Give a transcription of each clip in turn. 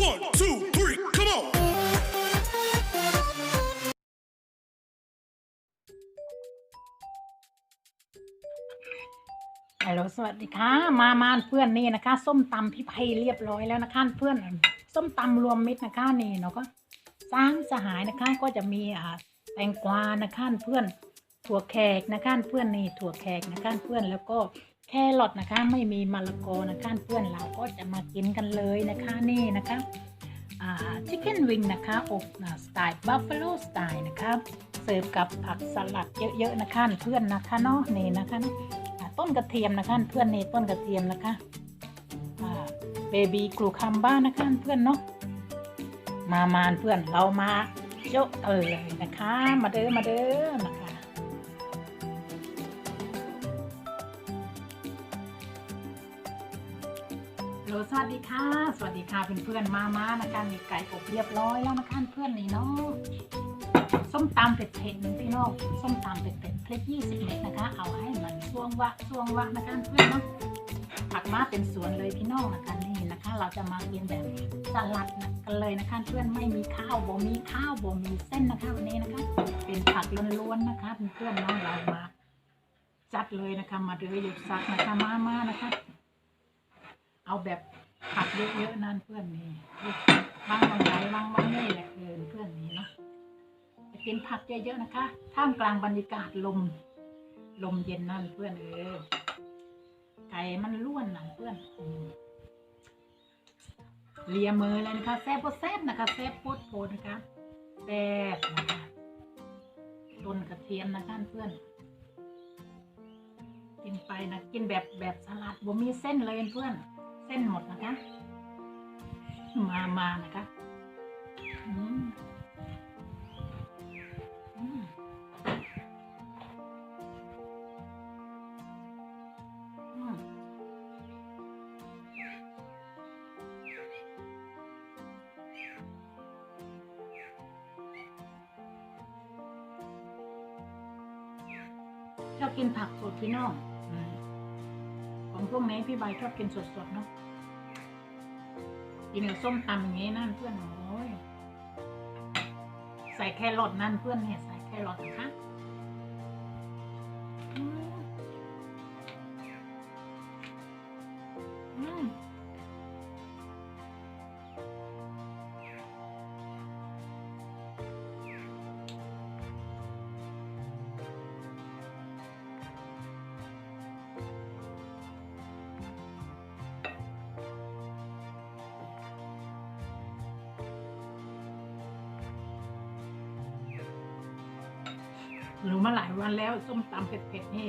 One, two, three, come on. ฮัลโหลสวัสดีค่ะ มามาเพื่อนนี่นะคะ ส้มตำพี่ไพเรียบร้อยแล้วนะคะเพื่อนส้มตำรวมมิตรนะคะนี่เนาะก็สร้างสหายนะคะก็จะมีอ่าแตงกวานะคะเพื่อนถั่วแขกนะคะเพื่อนนี่ถั่วแขกนะคะเพื่อนแล้วก็ แครอทนะคะ ไม่มีมะละกอนะคะเพื่อนเราก็จะมากินกันเลยนะคะนี่นะคะอ่าชิคเก้นวิงนะคะอบสไตล์บัฟฟาโลสไตล์นะคะเสิร์ฟกับผักสลัดเยอะๆนะคะเพื่อนนะคะเนาะนี่นะคะต้นกระเทียมนะคะเพื่อนนี่ต้นกระเทียมนะคะเบบีกลูคัมบ้านะคะเพื่อนเนาะมามาเพื่อนเรามาโยกเออเลยนะคะ มาเด้อมาเด้อนะคะ โลสวัสดีค่ะ สวัสดีค่ะเพื่อนๆมามานะคะมีไก่อบเรียบร้อยแล้วนะคะเพื่อนนี่เนาะส้มตำเผ็ดๆหนึ่งพี่น้องส้มตำเผ็ดๆพริกยี่สิบเม็ดนะคะ เอาให้มันช่วงวะช่วงวะนะคะเพื่อนเนาะผักมาเป็นสวนเลยพี่น้องนะคะนี่นะคะ เราจะมากินแบบสลัดกันเลยนะคะเพื่อนไม่มีข้าวบ่มีข้าวบ่มีเส้นนะคะวันนี้นะคะ เป็นผักล้วนๆนะคะเพื่อนๆเนาะเรามาจัดเลยนะคะ มาเดือหยุดซักนะคะมามานะคะ เอาแบบผักเยอะๆนั่นเพื่อนนี่วางบางไหนวางบางนี่แหละเกินเพื่อนนี่เนาะกินผักเยอะๆนะคะ ท่ามกลางบรรยากาศลม ลมเย็นนั่นเพื่อนเออไก่มันล้วนนั่นเพื่อนเลียมือเลยนะคะแซ่บโพดแซ่บนะคะแซ่บโพดโพดนะคะแซ่บนะคะต้นกระเทียมนะคะเพื่อน กินไปนะกินแบบแบบสลัดบ่มีเส้นเลยเพื่อน ส้นหมดนะคะ มามานะคะชอบกินผักสดพี่น้องอืม ของพวกนี้พี่ใบชอบกินสดๆเนาะกินกับส้มตำอย่างนี้นั่นเพื่อนโอ้ยใส่แครอทนั่นเพื่อนเนี่ยใส่แครอทนะคะอืม หรือมาหลายวันแล้วส้มตำเผ็ดๆนี่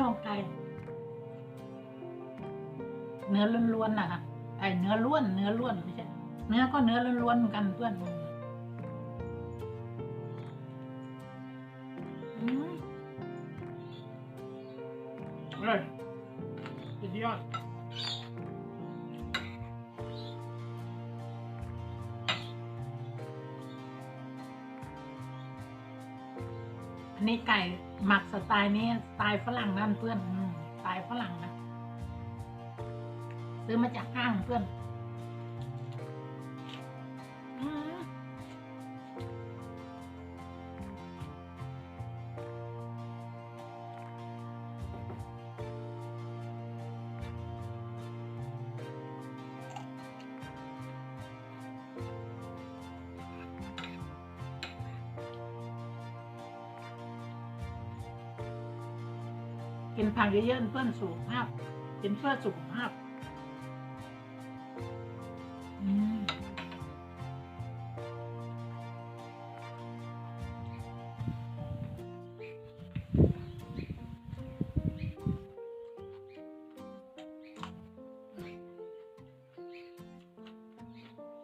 น่องไก่เนื้อล้วนๆนะคะไก่เนื้อล้วน เนื้อล้วนไม่ใช่เนื้อก็เนื้อล้วนๆเหมือนกันเพื่อนอืมอร่อยสุดยอดอันนี้ไก่ หมักสไตล์นี้สไตล์ฝรั่งนั่นเพื่อนสไตล์ฝรั่งนะซื้อมาจากห้างเพื่อน กินพักเยอะๆเพื่อนสุขภาพป็นเพื่อสุขภาพ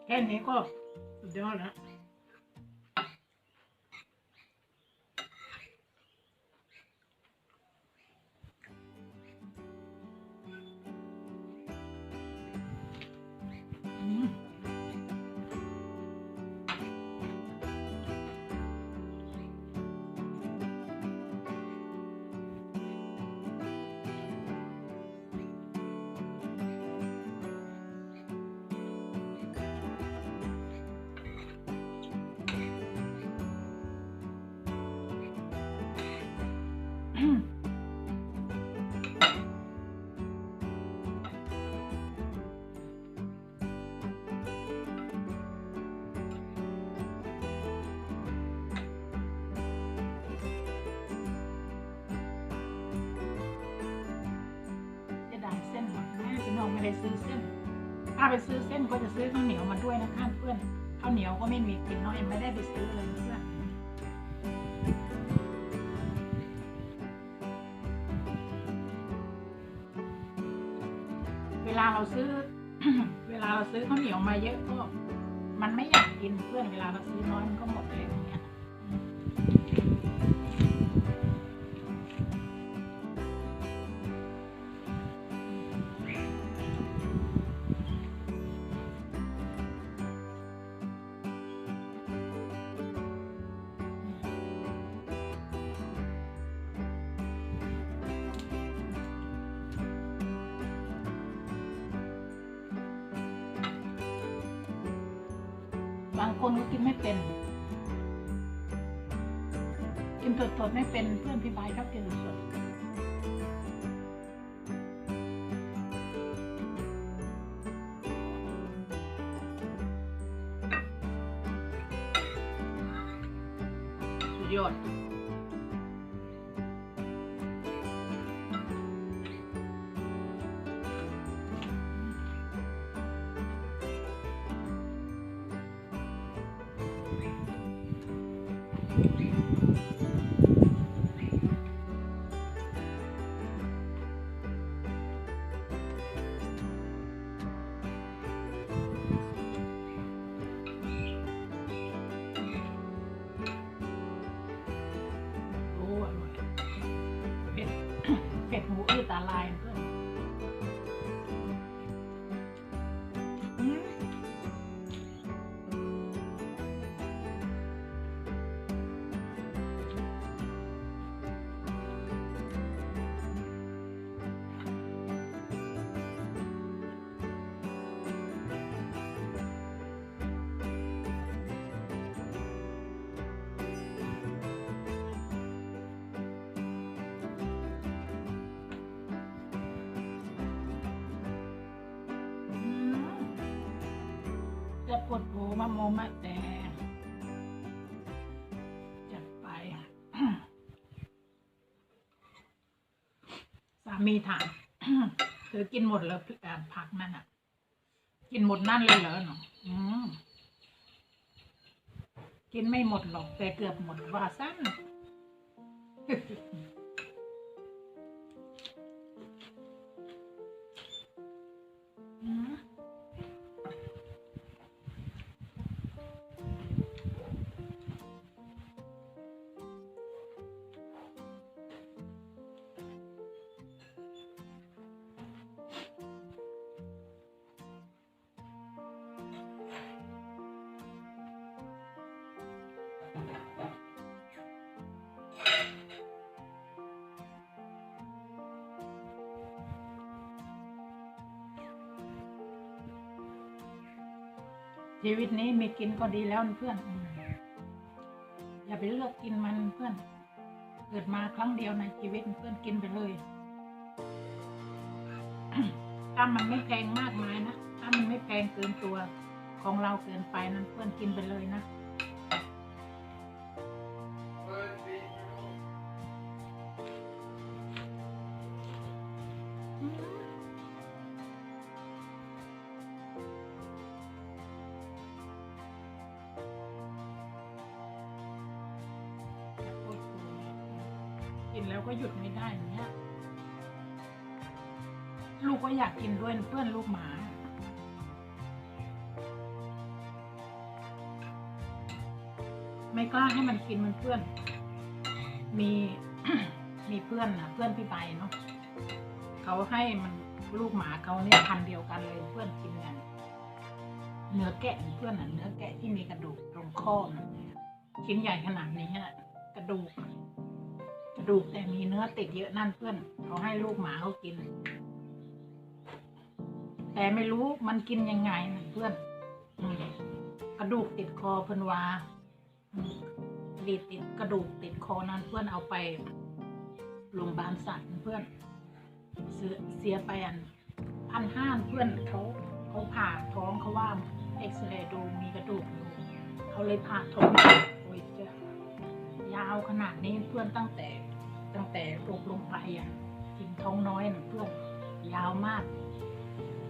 แค่นี้ก็สุดยอดแล้ว ไม่ได้ซื้อเส้น ถ้าไปซื้อเส้นก็จะซื้อข้าวเหนียวมาด้วยนะคะเพื่อนข้าวเหนียวก็ไม่มีกินเนาะยังไม่ได้ไปซื้อเลยเพื่อนเวลาเราซื้อ เวลาเราซื้อข้าวเหนียวมาเยอะก็ มันไม่อยากกินเพื่อนเวลาเราซื้อน้อยมันก็หมดเลยอย่างเงี้ย บางคนก็กินไม่เป็น กินสดๆไม่เป็นเพื่อนพี่บายชอบกินสดสุดยอด มาโมมาแต่จัดไปสามีถามเธอกินหมดเลยผักนั่นอะ กินหมดนั่นเลยเหรอหนูกินไม่หมดหรอก แต่เกือบหมดว่าสั้น ชีวิตนี้มีกินก็ดีแล้วเพื่อนอืมอย่าไปเลือกกินมันเพื่อน เกิดมาครั้งเดียวในชีวิตเพื่อนกินไปเลย ถ้ามันไม่แพงมากมายนะ ถ้ามันไม่แพงเกินตัวของเราเกินไปนั้นเพื่อนกินไปเลยนะ กินแล้วก็หยุดไม่ได้เนี้ย ลูกก็อยากกินด้วยเพื่อนลูกหมา ไม่กล้าให้มันกินมันเพื่อน มีมีเพื่อนนะเพื่อนพี่ใบเนาะเขาให้มันลูกหมาเขาเนี่ยพันเดียวกันเลยเพื่อนกินกันเนื้อแกะเพื่อนอะเนื้อแกะที่มีกระดูกตรงข้อชิ้นใหญ่ขนาดนี้กระดูก ดูกแต่มีเนื้อติดเยอะนั่นเพื่อนเขาให้ลูกหมาเขากิน แต่ไม่รู้มันกินยังไงนะเพื่อนกระดูกติดคอเพื่อนวาดีติดกระดูกติดคอนั้นเพื่อนเอาไปโรงพยาบาลสัตว์เพื่อนเสียเสียไปอันพันห้าเพื่อนเขาเขาผ่าท้องเขาว่าเอ็กซเรย์ดูมีกระดูกอยู่เขาเลยผ่าท้องโอ้ยเจ้ายาวขนาดนี้เพื่อนตั้งแต่ ตั้งแต่ลงลงไปอะกินท้องน้อยนะเพื่อนยาวมาก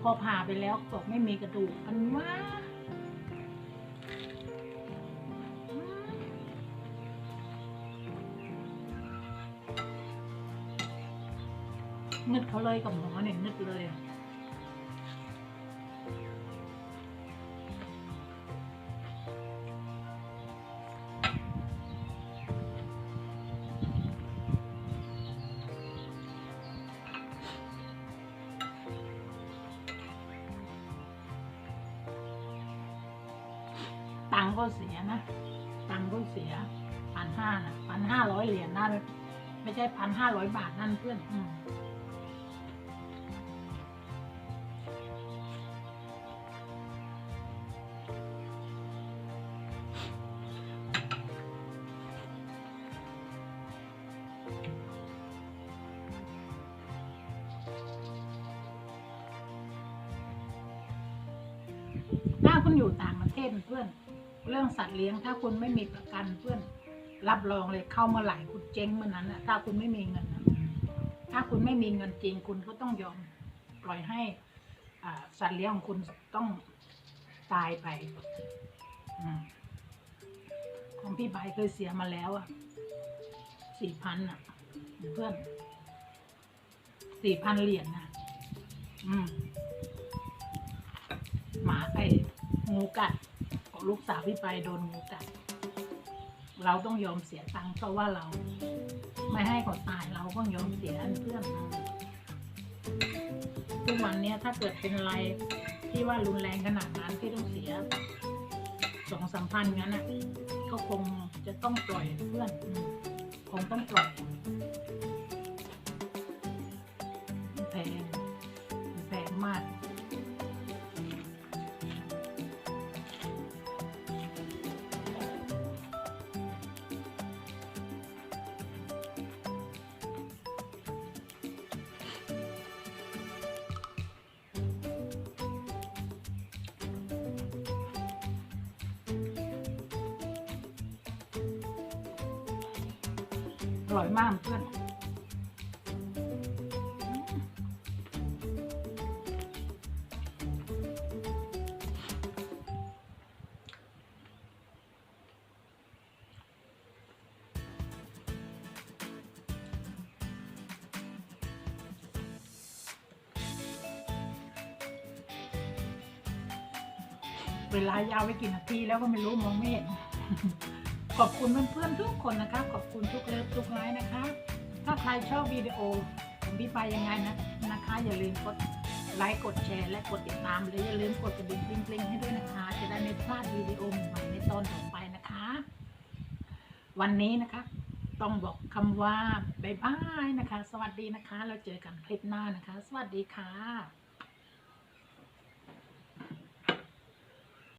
พอผ่าไปแล้วบอกไม่มีกระดูกมันว่าเงึดเขาเลยกับหมอเนี่ยงึดเลยอะ สียพันห้านะพันห้าร้อยเหรียญนั่น ไม่ใช่พันห้าร้อยบาทนั่นเพื่อนอืมถ้าคุณอยู่ต่างประเทศเพื่อน เรื่องสัตว์เลี้ยงถ้าคุณไม่มีประกันเพื่อนรับรองเลยเข้าเมื่อไหร่คุณเจ๊งเมื่อนั้นนะถ้าคุณไม่มีเงินนะถ้าคุณไม่มีเงินจริงคุณก็ต้องยอมปล่อยให้สัตว์เลี้ยงของคุณต้องตายไปอของพี่ใบเคยเสียมาแล้วอะสี่พันอะ เพื่อนสี่พันเหรียญนะอืมหมาไอ้งูกัด ลูกสาวพี่ไปโดนงูกัดเราต้องยอมเสียตังค์เพราะว่าเรา ไม่ให้เขาตายเราก็ยอมเสียเพื่อนทุกวันนี้ถ้าเกิดเป็นอะไรที่ว่ารุนแรงขนาดนั้นที่ต้องเสียสองสามพันงั้นอะก็คงจะต้องปล่อยเพื่อนคงต้องปล่อยแพงแพงมาก อร่อยมากเพื่อนเวลายาวไปกี่นาทีแล้วก็ไม่รู้มองไม่เห็น ขอบคุณเพื่อนๆทุกคนนะคะ ขอบคุณทุกเลิฟทุกไลค์นะคะ ถ้าใครชอบวิดีโอของพี่ไปยังไงนะนะคะ อย่าลืมกดไลค์กดแชร์และกดติดตามและอย่าลืมกดกระดิ่งกริ๊งๆให้ด้วยนะคะ จะได้ไม่พลาดวิดีโอใหม่ในตอนต่อไปนะคะ วันนี้นะคะ ต้องบอกคำว่าบายบายนะคะ สวัสดีนะคะ เราเจอกันคลิปหน้านะคะ สวัสดีค่ะ